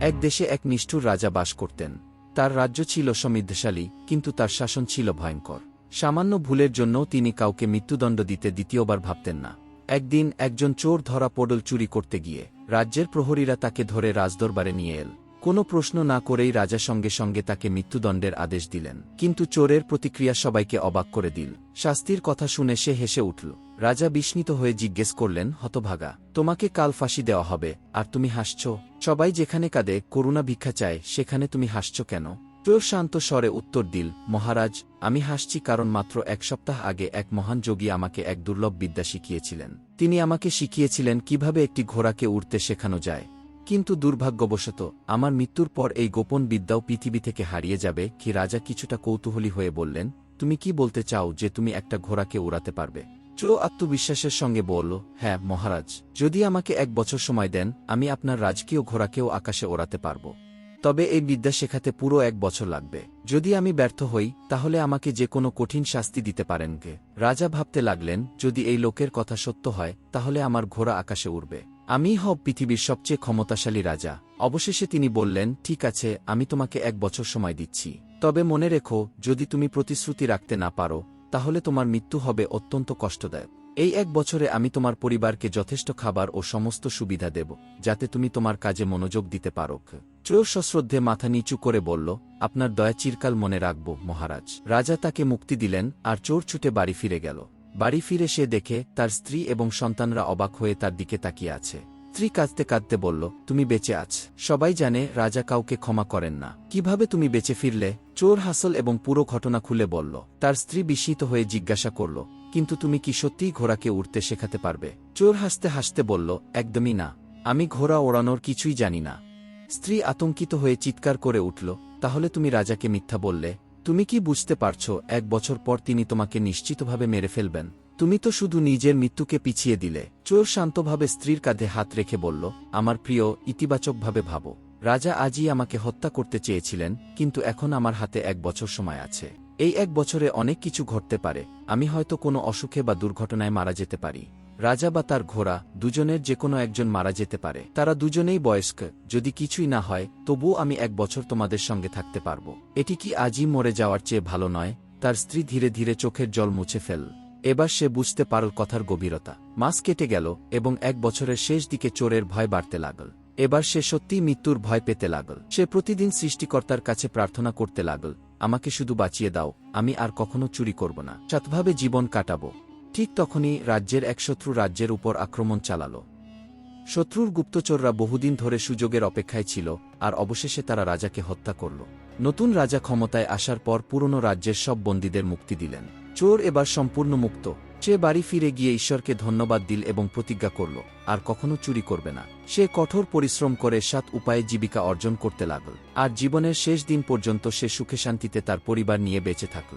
এক দেশে এক নিষ্ঠুর রাজা বাস করতেন। তার রাজ্য ছিল সমৃদ্ধশালী, কিন্তু তার শাসন ছিল ভয়ঙ্কর। সামান্য ভুলের জন্য তিনি কাউকে মৃত্যুদণ্ড দিতে দ্বিতীয়বার ভাবতেন না। একদিন একজন চোর ধরা পডল চুরি করতে গিয়ে, রাজ্যের প্রহরীরা তাকে ধরে রাজদরবারে নিয়ে এল। কোনো প্রশ্ন না করেই রাজা সঙ্গে সঙ্গে তাকে মৃত্যুদণ্ডের আদেশ দিলেন। কিন্তু চোরের প্রতিক্রিয়া সবাইকে অবাক করে দিল। শাস্তির কথা শুনে সে হেসে উঠল, রাজা বিস্মিত হয়ে জিজ্ঞেস করলেন, হতভাগা, তোমাকে কাল ফাঁসি দেওয়া হবে, আর তুমি হাসছ? সবাই যেখানে কাঁদে, করুণা ভিক্ষা চায়, সেখানে তুমি হাসছ কেন? চোর শান্ত স্বরে উত্তর দিল, মহারাজ, আমি হাসছি কারণ মাত্র এক সপ্তাহ আগে এক মহান যোগী আমাকে এক দুর্লভ বিদ্যা শিখিয়েছিলেন। তিনি আমাকে শিখিয়েছিলেন কীভাবে একটি ঘোড়াকে উড়তে শেখানো যায়। কিন্তু দুর্ভাগ্যবশত, আমার মৃত্যুর পর এই গোপন বিদ্যাও পৃথিবী থেকে হারিয়ে যাবে, কি রাজা কিছুটা কৌতূহলী হয়ে বললেন, তুমি কি বলতে চাও যে তুমি একটা ঘোড়াকে উড়াতে পারবে? চো আত্মবিশ্বাসের সঙ্গে বলল হ্যাঁ মহারাজ, যদি আমাকে এক বছর সময় দেন, আমি আপনার রাজকীয় ঘোড়াকেও আকাশে ওড়াতে পারব। তবে এই বিদ্যা শেখাতে পুরো এক বছর লাগবে। যদি আমি ব্যর্থ হই, তাহলে আমাকে যে কোনো কঠিন শাস্তি দিতে পারেন কে রাজা ভাবতে লাগলেন, যদি এই লোকের কথা সত্য হয়, তাহলে আমার ঘোড়া আকাশে উড়বে। আমি হব পৃথিবীর সবচেয়ে ক্ষমতাশালী রাজা। অবশেষে তিনি বললেন, ঠিক আছে, আমি তোমাকে এক বছর সময় দিচ্ছি। তবে মনে রেখো, যদি তুমি প্রতিশ্রুতি রাখতে না পারো, তাহলে তোমার মৃত্যু হবে অত্যন্ত কষ্টদায়ক। এই এক বছরে আমি তোমার পরিবারকে যথেষ্ট খাবার ও সমস্ত সুবিধা দেব, যাতে তুমি তোমার কাজে মনোযোগ দিতে পারো চোর সশ্রদ্ধে মাথা নিচু করে বলল, আপনার দয়া চিরকাল মনে রাখব, মহারাজ রাজা তাকে মুক্তি দিলেন, আর চোর ছুটে বাড়ি ফিরে গেল। বাড়ি ফিরে সে দেখে তার স্ত্রী এবং সন্তানরা অবাক হয়ে তার দিকে তাকিয়ে আছে। স্ত্রী কাঁদতে কাঁদতে বলল, তুমি বেঁচে আছ। সবাই জানে রাজা কাউকে ক্ষমা করেন না। কীভাবে তুমি বেঁচে ফিরলে? চোর হাসল এবং পুরো ঘটনা খুলে বলল। তার স্ত্রী বিস্মিত হয়ে জিজ্ঞাসা করল, কিন্তু তুমি কি সত্যিই ঘোড়াকে উড়তে শেখাতে পারবে? চোর হাসতে হাসতে বলল, একদমই না। আমি ঘোড়া ওড়ানোর কিছুই জানি না। স্ত্রী আতঙ্কিত হয়ে চিৎকার করে উঠল, তাহলে তুমি রাজাকে মিথ্যা বললে? তুমি কি বুঝতে পারছ, এক বছর পর তিনি তোমাকে নিশ্চিতভাবে মেরে ফেলবেন। তুমি তো শুধু নিজের মৃত্যুকে পিছিয়ে দিলে। চোর শান্তভাবে স্ত্রীর কাঁধে হাত রেখে বলল, আমার প্রিয়, ইতিবাচকভাবে ভাবো। রাজা আজই আমাকে হত্যা করতে চেয়েছিলেন, কিন্তু এখন আমার হাতে এক বছর সময় আছে। এই এক বছরে অনেক কিছু ঘটতে পারে। আমি হয়তো কোনো অসুখে বা দুর্ঘটনায় মারা যেতে পারি। রাজা বা তার ঘোড়া দুজনের যে কোনো একজন মারা যেতে পারে। তারা দুজনেই বয়স্ক, যদি কিছুই না হয়, তবুও আমি এক বছর তোমাদের সঙ্গে থাকতে পারব। এটি কি আজই মরে যাওয়ার চেয়ে ভালো নয়? তার স্ত্রী ধীরে ধীরে চোখের জল মুছে ফেল। এবার সে বুঝতে পারল কথার গভীরতা। মাস কেটে গেল, এবং এক বছরের শেষ দিকে চোরের ভয় বাড়তে লাগল। এবার সে সত্যিই মৃত্যুর ভয় পেতে লাগল। সে প্রতিদিন সৃষ্টিকর্তার কাছে প্রার্থনা করতে লাগল, আমাকে শুধু বাঁচিয়ে দাও, আমি আর কখনো চুরি করব না। সৎভাবে জীবন কাটাবো। ঠিক তখনই রাজ্যের এক শত্রু রাজ্যের উপর আক্রমণ চালাল। শত্রুর গুপ্তচররা বহুদিন ধরে সুযোগের অপেক্ষায় ছিল, আর অবশেষে তারা রাজাকে হত্যা করল। নতুন রাজা ক্ষমতায় আসার পর পুরনো রাজ্যের সব বন্দীদের মুক্তি দিলেন। চোর এবার সম্পূর্ণ মুক্ত। সে বাড়ি ফিরে গিয়ে ঈশ্বরকে ধন্যবাদ দিল এবং প্রতিজ্ঞা করল, আর কখনো চুরি করবে না। সে কঠোর পরিশ্রম করে সাত উপায়ে জীবিকা অর্জন করতে লাগল, আর জীবনের শেষ দিন পর্যন্ত সে সুখে শান্তিতে তার পরিবার নিয়ে বেঁচে থাকল।